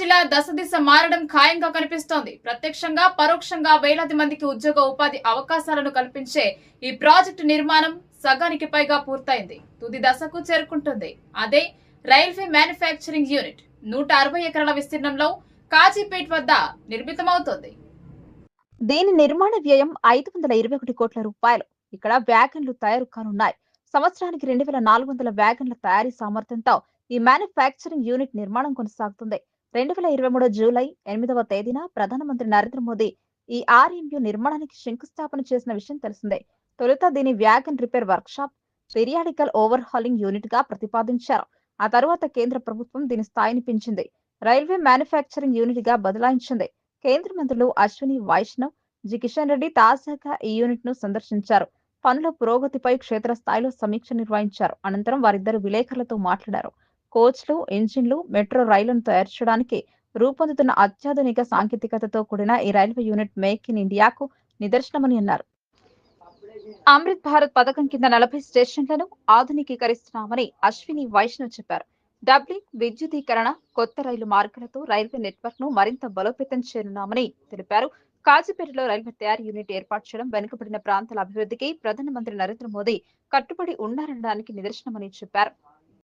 జిల్లా దశ దిశ మారడం ఖాయంగా కనిపిస్తోంది. ప్రత్యక్షంగా పరోక్షంగా వేలాది మందికి ఉద్యోగ ఉపాధి అవకాశాలను కల్పించే ఈ ప్రాజెక్టు నిర్మాణం సగానికి పైగా పూర్తయింది. తుది దశకు చేరుకుంటుంది. అదే రైల్వే మ్యానుఫ్యాక్చరింగ్ యూనిట్ నూట అరవై ఎకరాల విస్తీర్ణంలో కాజీపేట్ వద్ద నిర్మితమవుతోంది. దీని నిర్మాణ వ్యయం ఐదు వందల ఇరవై ఒకటి కోట్ల రూపాయలు. ఇక్కడ వ్యాగన్లు తయారు కానున్నాయి. సంవత్సరానికి రెండు వేల నాలుగు వందల వ్యాగన్ల తయారీ సామర్థ్యంతో ఈ మ్యానుఫ్యాక్చరింగ్ యూనిట్ నిర్మాణం కొనసాగుతుంది. రెండు వేల ఇరవై మూడు జూలై ఎనిమిదవ తేదీన ప్రధానమంత్రి నరేంద్ర మోదీ ఈ ఆర్ఎంయు నిర్మాణానికి శంకుస్థాపన చేసిన విషయం తెలిసిందే. తొలుత దీని wagon repair workshop periodical overhauling యూనిట్గా ప్రతిపాదించారు. ఆ తర్వాత కేంద్ర ప్రభుత్వం దీని స్థాయిని పెంచింది. రైల్వే మ్యానుఫ్యాక్చరింగ్ యూనిట్గా బదలాయించింది. కేంద్ర మంత్రులు అశ్విని వైష్ణవ్ జి. కిషన్ రెడ్డి తాజాగా ఈ యూనిట్ను సందర్శించారు. పనుల పురోగతిపై క్షేత్రస్థాయిలో సమీక్ష నిర్వహించారు. అనంతరం వారిద్దరు విలేకరులతో మాట్లాడారు. కోచ్లు ఇంజిన్లు మెట్రో రైళ్ళను తయారు చేయడానికి రూపొందుతున్న అత్యాధునిక సాంకేతికతతో కూడిన ఈ రైల్వే యూనిట్ మేక్ ఇన్ ఇండియాకు నిదర్శనమని అన్నారు. అమృత్ భారత్ పథకం కింద నలభై స్టేషన్లను ఆధునికీకరిస్తున్నామని అశ్విని వైష్ణవ్ చెప్పారు. డబ్లింగ్ విద్యుదీకరణ కొత్త రైలు మార్గాలతో రైల్వే నెట్వర్క్ను మరింత బలోపేతం చేయనున్నామని తెలిపారు. కాజీపేటలో రైల్వే తయారీ యూనిట్ ఏర్పాటు చేయడం వెనుకబడిన ప్రాంతాల అభివృద్ధికి ప్రధానమంత్రి నరేంద్ర మోదీ కట్టుబడి ఉన్నారనడానికి నిదర్శనమని చెప్పారు.